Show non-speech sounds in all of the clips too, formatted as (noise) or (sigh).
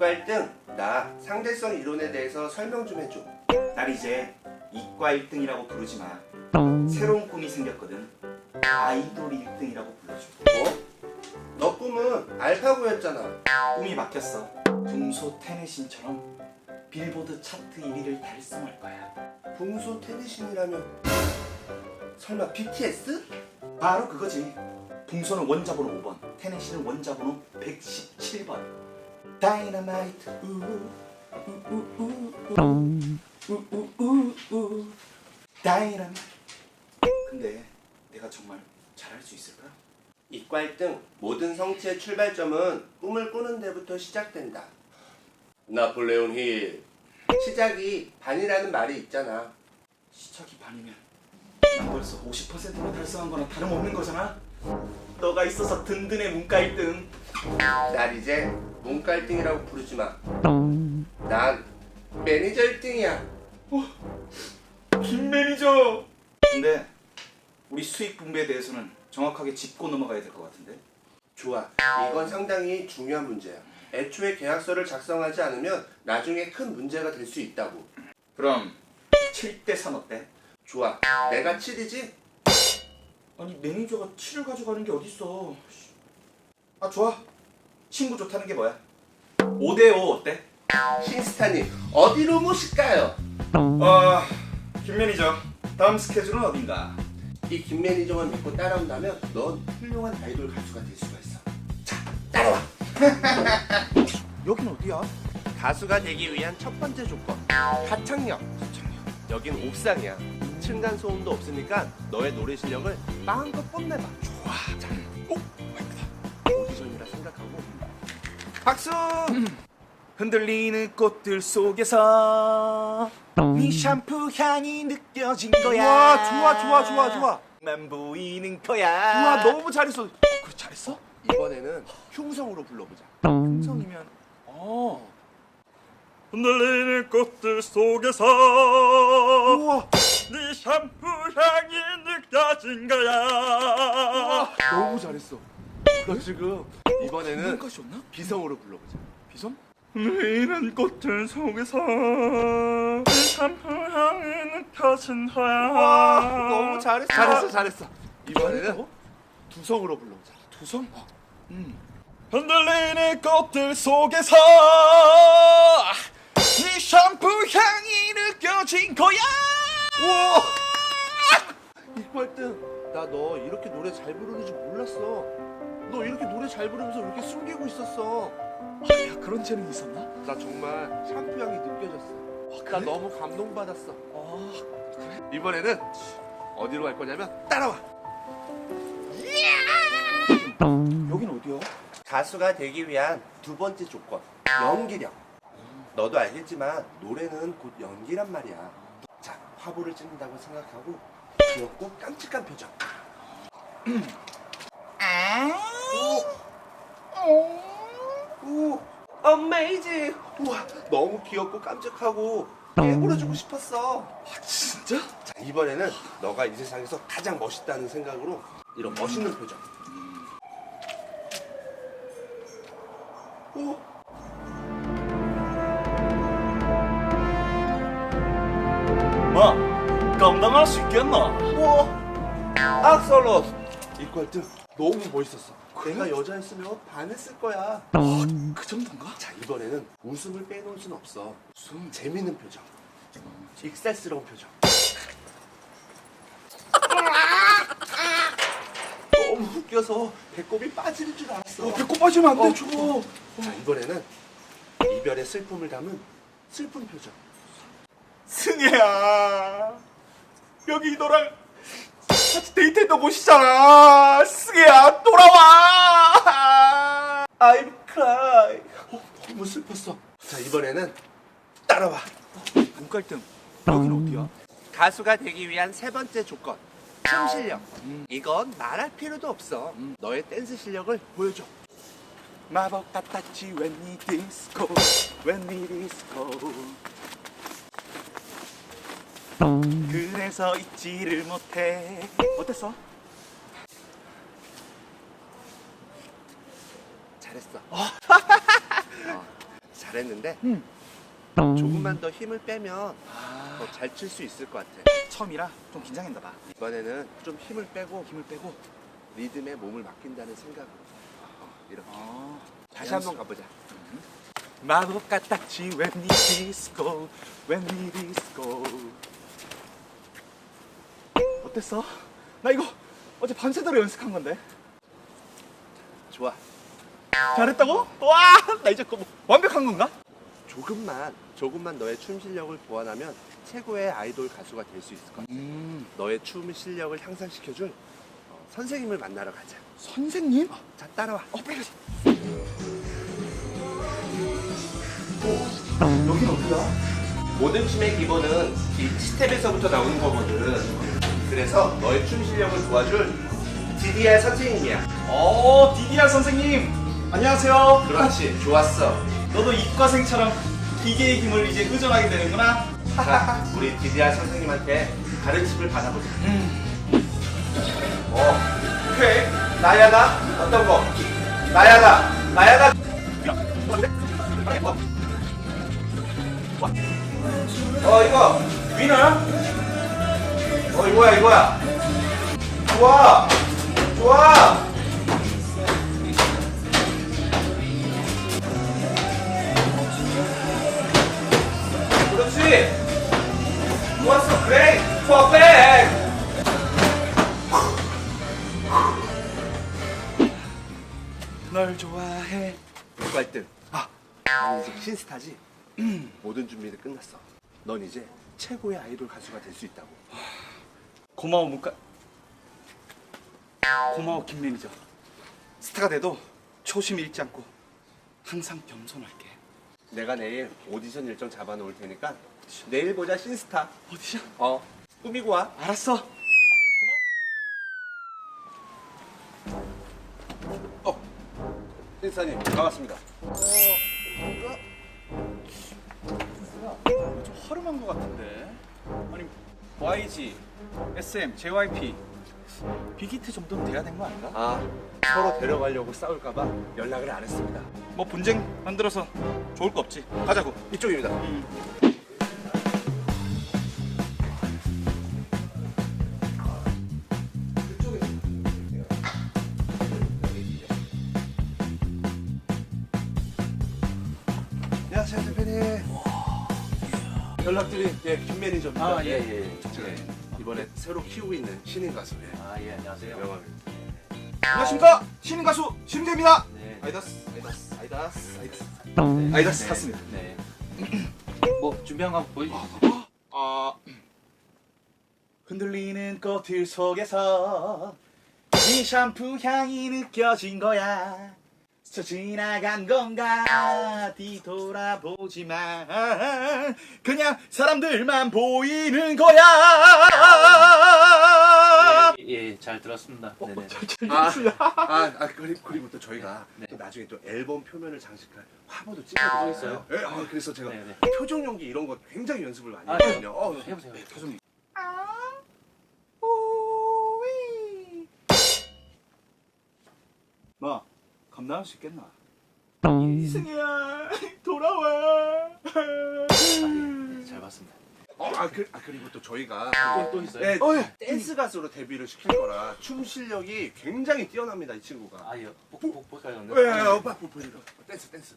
이과 1등 나 상대성 이론에 대해서 설명 좀 해줘 날 이제 이과 1등이라고 부르지 마. 새로운 꿈이 생겼거든. 아이돌 1등이라고 불러줘. 뭐? 너 꿈은 알파고였잖아 꿈이 바뀌었어. 붕소 테네신처럼 빌보드 차트 1위를 달성할 거야. 붕소 테니신이라면 설마 BTS? 바로 그거지. 붕소는 원자번호 5번, 테네신은 원자번호 117번. 다이너마이트 우우우우우우우우 다이너마이트. 근데 내가 정말 잘할 수 있을까? 이과 1등 모든 성취의 출발점은 꿈을 꾸는 데부터 시작된다 나폴레온 힐 시작이 반이라는 말이 있잖아 시작이 반이면 난 벌써 50%나 달성한 거나 다름없는 거잖아. 너가 있어서 든든해 문과 1등. 날 이제 문과 1등이라고 부르지 마. 난 매니저 1등이야. 김 매니저. 근데 우리 수익 분배에 대해서는 정확하게 짚고 넘어가야 될 것 같은데. 좋아. 이건 상당히 중요한 문제야. 애초에 계약서를 작성하지 않으면 나중에 큰 문제가 될 수 있다고. 그럼 7대 3 어때? 좋아. 내가 7이지? 아니 매니저가 7을 가져가는 게 어딨어. 아 좋아. 친구 좋다는 게 뭐야? 5대 5 어때? 신스타님, 어디로 모실까요? 아, 김 매니저. 다음 스케줄은 어딘가? 이 김 매니저만 믿고 따라온다면 넌 훌륭한 아이돌 가수가 될 수가 있어. 자, 따라와. (laughs) 여긴 어디야? 가수가 되기 위한 첫 번째 조건. 가창력. 여긴 옥상이야. 층간 소음도 없으니까 너의 노래 실력을 마음껏 뽐내봐. 좋아. 자, 오, 박수! 흔들리는 꽃들 속에서 네 샴푸 향이 느껴진 거야. 와, 좋아, 좋아, 좋아, 좋아. 만 보이는 거야. 우와 너무 잘했어. 그 잘했어? 이번에는 흉성으로 불러보자. 성이면 어. 흔들리는 꽃들 속에서 우와. 네 샴푸 향이 느껴진 거야 너무 잘했어. 너 지금 이번에는? 비성으로 불러보자. 비성? 흔들리는 꽃들 속에서 네 샴푸 향이 느껴진 거야 와 너무 잘했어. 잘했어, 잘했어. 이번에는 잘했다고? 두성으로 불러보자. 두성? 음. 흔들리는 꽃들 속에서 네 샴푸 향이 느껴진 거야 우와! 너 이렇게 노래 잘 부르는 줄 몰랐어. 너 이렇게 노래 잘 부르면서 왜 이렇게 숨기고 있었어? 야 그런 재능이 있었나? 나 정말 샴푸 향이 느껴졌어. 나 너무 감동받았어. 아 이번에는 어디로 갈 거냐면 따라와. 여긴 어디야? 가수가 되기 위한 두 번째 조건 연기력. 너도 알겠지만 노래는 곧 연기란 말이야. 자 화보를 찍는다고 생각하고 귀엽고 깜찍한 표정. 오, 오, 어메이징. 우와, 너무 귀엽고 깜찍하고 깨물어주고 싶었어. 아 진짜? 자 이번에는 너가 이 세상에서 가장 멋있다는 생각으로 이런 멋있는 표정. 오, 뭐 감당할 수 있겠나 우와, 악설 롯. 이퀄 등 너무 멋있었어. 내가 여자였으면 반했을 거야. 그 정도인가? 자 이번에는 웃음을 빼놓을 순 없어. 웃음 재밌는 표정. 익살스러운 표정. 너무 웃겨서 배꼽이 빠질 줄 알았어. 어, 배꼽 빠지면 안 돼, 어. 저거. 자 이번에는 이별의 슬픔을 담은 슬픈 표정. 승혜야. 여기 너랑 같이 데이트했던 곳이잖아. 승혜야, 돌아와. I'm cry. 어, 너무 슬펐어. 자 이번에는 따라와. 문갈등. 여긴 어디야? 가수가 되기 위한 세 번째 조건. 춤 실력. 이건 말할 필요도 없어. 너의 댄스 실력을 보여줘. 마법 같았지 웬니 디스코 웬니 디스코 그래서 잊지를 못해 어땠어? 잘했어. 아. 어. 자 (laughs) 잘했는데 음. 조금만 더 힘을 빼면 아, 더잘 칠 수 있을 것 같아. 처음이라 좀 긴장했나 봐. 이번에는 좀 힘을 빼고 힘을 빼고. 리듬에 몸을 맡긴다는 생각으로 어, 이렇게 어. 다시 한번 가보자. 마법 같았지 disco, when we disco. 어땠어? 나 이거 어제 밤새도록 연습한 건데. 좋아. 잘했다고? 와, 나 이제 뭐 완벽한 건가? 조금만 조금만 너의 춤 실력을 보완하면 최고의 아이돌 가수가 될 수 있을 것 같아. 음, 너의 춤 실력을 향상시켜줄 어, 선생님을 만나러 가자. 선생님? 자 따라와. 어, 빨리. 여긴 어디야? 모든 춤의 기본은 이 스텝에서부터 나오는 거거든. 그래서 너의 춤 실력을 도와줄 DDR 선생님이야. 어, 디디아 선생님. 안녕하세요. 그렇지, 좋았어. 너도 이과생처럼 기계의 힘을 이제 의존하게 되는구나. 자, 우리 DDR 선생님한테 가르침을 받아보자. 어, 오케이. 나야가 어떤 거? 나야가, 나야가. 어, 이거 위너? 어, 이거야, 이거야. 좋아, 좋아. 그렇지. 좋았어, 그래. 퍼펙트. 널 좋아해. 1등? 아, 난 이제 신스타지? 음, 모든 준비는 끝났어. 넌 이제 최고의 아이돌 가수가 될 수 있다고. 고마워 문과. 고마워 김 매니저. 스타가 돼도 초심 잃지 않고 항상 겸손할게. 내가 내일 오디션 일정 잡아놓을 테니까 내일 보자 신스타. 어디야? 어, 꾸미고 와. 알았어. 신스타님 반갑습니다. 좀 허름한 것 같은데. 아니 YG, SM, JYP 빅히트 정도는 돼야 된 거 아닌가? 아, 서로 데려가려고 싸울까봐 연락을 안 했습니다. 뭐 분쟁 만들어서 좋을 거 없지. 가자고. 이쪽입니다. 안녕하세요 대표님. 연락드린 예, 김 매니저입니다. 아, 예, 예, 예. 제가 이번에 새로 키우고 있는 신인 가수예요. 아, 예, 안녕하세요. 명함입니다. 안녕하십니까 신인 가수 심재입니다. 네. 아이다스, 아이다스, 아이다스, 아이다스. 아이다스 네, 탔습니다. 네. 뭐 준비한 거 한번 보여주시죠. 아 흔들리는 꽃들 속에서 네 샴푸 향이 느껴진 거야. 스쳐 지나간 건가 뒤돌아보지 마 그냥 사람들만 보이는 거야 예, 예, 잘 들었습니다. 네네. 아, 아, 아 그리고, 그리고 또 저희가 네. 또 나중에 또 앨범 표면을 장식할 화보도 찍어드렸어요. 있어요? 예, 아, 그래서 제가 네, 네. 표정 연기 이런 거 굉장히 연습을 많이 아, 했거든요. 어, 해보세요. 교수 감당할 수 있겠나? 이승이야 (laughs) 돌아와 네, 잘 봤습니다. 어, 아, 그, 아, 그리고 또 저희가 또, 또 있어요? 네, 어, 예. 댄스 가수로 데뷔를 시킬 거라 춤 실력이 굉장히 뛰어납니다 이 친구가. 아, 예. 복, 복, 볼까요? 예, 예, 오빠 보여줘. 댄스, 댄스.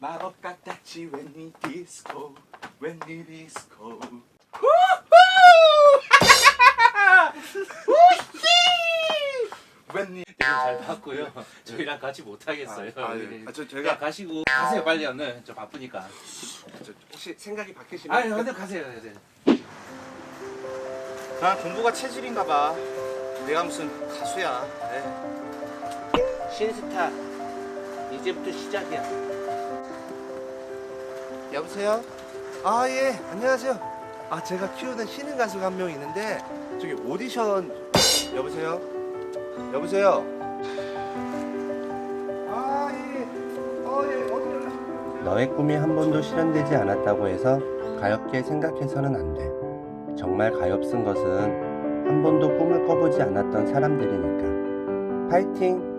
마법 같았지 when we disco when we disco when 네, 잘 봤고요. (laughs) 저희랑 같이 못 하겠어요. 아, 아, 예. 네. 아, 저 저희가 가시고 가세요 빨리 오늘 저 바쁘니까. 저, 혹시 생각이 바뀌시면 아, 근데 가세요. 네. 난 공부가 체질인가 봐 내가 무슨 가수야 신스타 이제부터 시작이야. 여보세요? 아 예 안녕하세요. 아 제가 키우는 신인 가수가 한 명 있는데 저기 오디션 여보세요? 여보세요? 아 예. 어 예 어디 연락? 너의 꿈이 한 번도 실현되지 않았다고 해서 가엾게 생각해서는 안 돼. 정말 가엾은 것은 한 번도 꿈을 꿔보지 않았던 사람들이니까. 파이팅!